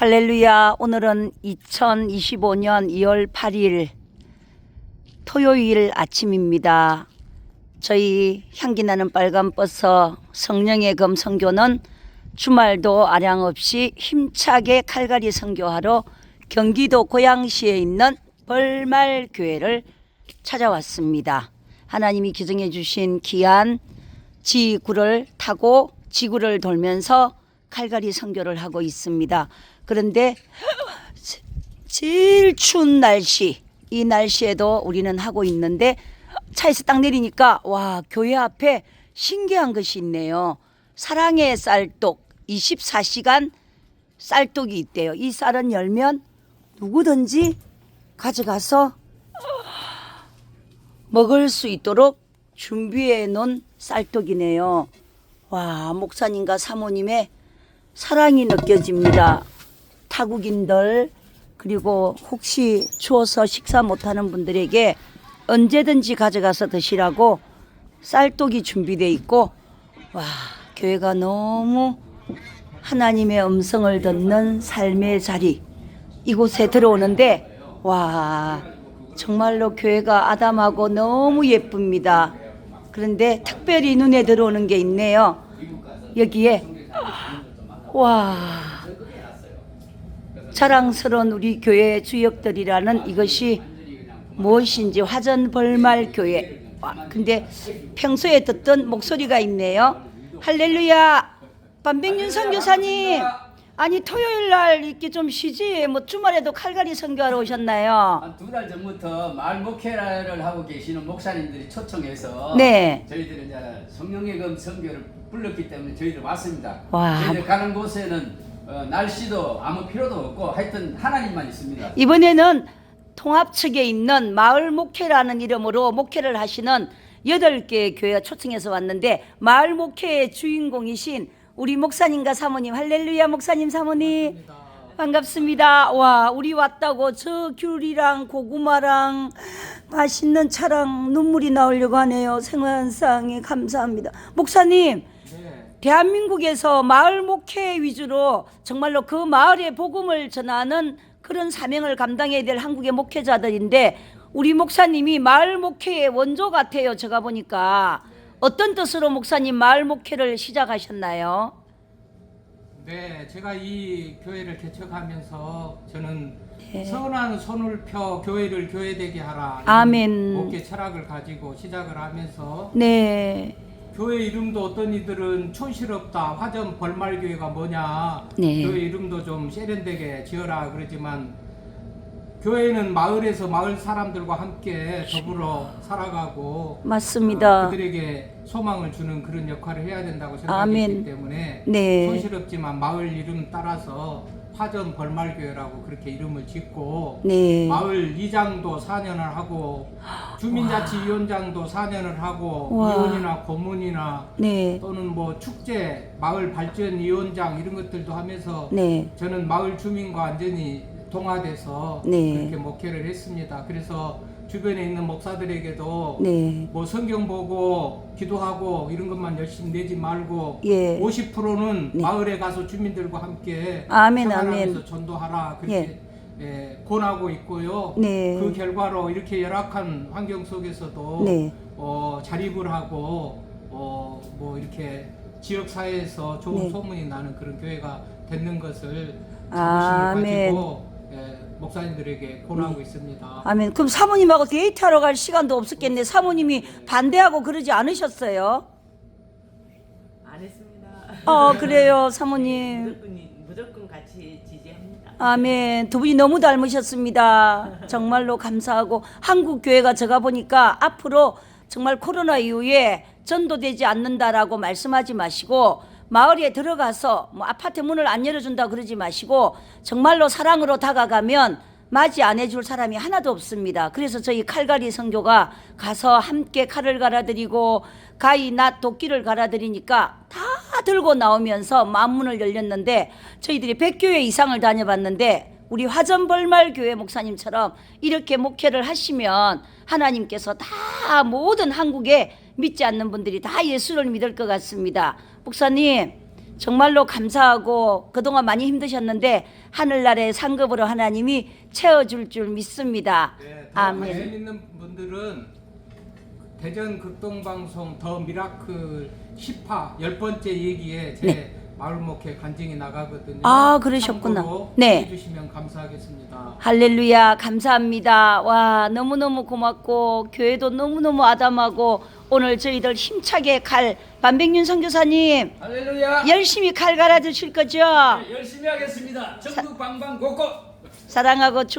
할렐루야. 오늘은 2025년 2월 8일 토요일 아침입니다. 저희 향기 나는 빨간 버스 성령의 검 선교는 주말도 아량 없이 힘차게 칼갈이 선교하러 경기도 고양시에 있는 벌말 교회를 찾아왔습니다. 하나님이 기정해 주신 귀한 지구를 타고 지구를 돌면서 칼갈이 선교를 하고 있습니다. 그런데 제- 제일 추운 날씨 이 날씨에도 우리는 하고 있는데 차에서 딱 내리니까 와 교회 앞에 신기한 것이 있네요. 사랑의 쌀떡 24시간 쌀떡이 있대요. 이 쌀은 열면 누구든지 가져가서 먹을 수 있도록 준비해 놓은 쌀떡이네요. 와, 목사님과 사모님의 사랑이 느껴집니다. 타국인들, 그리고 혹시 추워서 식사 못하는 분들에게 언제든지 가져가서 드시라고 쌀떡이 준비되어 있고, 와, 교회가 너무 하나님의 음성을 듣는 삶의 자리, 이곳에 들어오는데, 와, 정말로 교회가 아담하고 너무 예쁩니다. 그런데 특별히 눈에 들어오는 게 있네요. 여기에 와 자랑스러운 우리 교회 주역들이라는 이것이 무엇인지 화전 벌말 교회. 와, 근데 평소에 듣던 목소리가 있네요. 할렐루야. 반백윤 선교사님. 아니 토요일 날 이렇게 좀 쉬지 뭐 주말에도 칼갈이 선교하러 오셨나요? 한두달 전부터 마을 목회를 하고 계시는 목사님들이 초청해서 네. 저희들은 이제 성령의 검 선교를 불렀기 때문에 저희들 왔습니다. 와. 저희들 가는 곳에는 어, 날씨도 아무 필요도 없고 하여튼 하나님만 있습니다. 이번에는 통합 측에 있는 마을 목회라는 이름으로 목회를 하시는 여덟 개 교회가 초청해서 왔는데 마을 목회의 주인공이신 우리 목사님과 사모님 할렐루야 목사님 사모님 반갑습니다. 와 우리 왔다고 저 귤이랑 고구마랑 맛있는 차랑 눈물이 나오려고 하네요. 생활상에 감사합니다. 목사님 대한민국에서 마을 목회 위주로 정말로 그 마을의 복음을 전하는 그런 사명을 감당해야 될 한국의 목회자들인데 우리 목사님이 마을 목회의 원조 같아요. 제가 보니까 어떤 뜻으로 목사님 마을 목회를 시작하셨나요? 네, 제가 이 교회를 개척하면서 저는 네. 선한 손을 펴 교회를 교회되게 하라. 아멘. 목회 철학을 가지고 시작을 하면서 네, 교회 이름도 어떤 이들은 촌스럽다. 화전 벌말교회가 뭐냐. 네. 교회 이름도 좀 세련되게 지어라 그러지만 교회는 마을에서 마을 사람들과 함께 더불어 살아가고 맞습니다. 어, 그들에게 소망을 주는 그런 역할을 해야 된다고 아멘. 생각했기 때문에 네. 촌스럽지만 마을 이름 따라서 화전 벌말교회라고 그렇게 이름을 짓고 네, 마을 이장도 4년을 하고 주민자치위원장도 4년을 하고 와. 위원이나 고문이나 네, 또는 뭐 축제 마을 발전 위원장 이런 것들도 하면서 네, 저는 마을 주민과 완전히 동화돼서 네. 그렇게 목회를 했습니다. 그래서 주변에 있는 목사들에게도 네, 뭐 성경 보고 기도하고 이런 것만 열심히 내지 말고 예. 50%는 네. 마을에 가서 주민들과 함께 아멘, 아멘. 전도하라 그렇게 예, 권하고 있고요. 네. 그 결과로 이렇게 열악한 환경 속에서도 네. 어, 자립을 하고 어, 뭐 이렇게 지역 사회에서 좋은 네. 소문이 나는 그런 교회가 됐는 것을 자부심을 아멘. 가지고 예, 목사님들에게 권하고 있습니다. 아멘. 그럼 사모님하고 데이트하러 갈 시간도 없었겠네. 사모님이 반대하고 그러지 않으셨어요? 안 했습니다. 어, 그래요, 사모님. 무조건 무조건 같이 지지합니다. 아멘. 두 분이 너무 닮으셨습니다. 정말로 감사하고 한국 교회가 제가 보니까 앞으로 정말 코로나 이후에 전도되지 않는다라고 말씀하지 마시고 마을에 들어가서 뭐 아파트 문을 안 열어준다 그러지 마시고 정말로 사랑으로 다가가면 맞이 안 해줄 사람이 하나도 없습니다. 그래서 저희 칼갈이 선교가 가서 함께 칼을 갈아드리고 가위, 낫, 도끼를 갈아드리니까 다 들고 나오면서 만문을 열렸는데 저희들이 100교회 이상을 다녀봤는데 우리 화전벌말 교회 목사님처럼 이렇게 목회를 하시면 하나님께서 다 모든 한국에 믿지 않는 분들이 다 예수를 믿을 것 같습니다. 목사님 정말로 감사하고 그동안 많이 힘드셨는데 하늘나라의 상급으로 하나님이 채워줄 줄 믿습니다. 네, 더 아멘. 관심 있는 분들은 대전 극동방송 더 미라클 10화 열 번째 얘기에 제 네. 마을 목회 간증이 나가거든요. 아, 그러셨구나. 네. 해주시면 감사하겠습니다. 할렐루야 감사합니다. 와 너무너무 고맙고 교회도 너무너무 아담하고 오늘 저희들 힘차게 갈 반백윤 선교사님 할렐루야. 열심히 칼 갈아 주실 거죠? 열심히 하겠습니다. 전국 방방 곳곳. 사랑하고 축복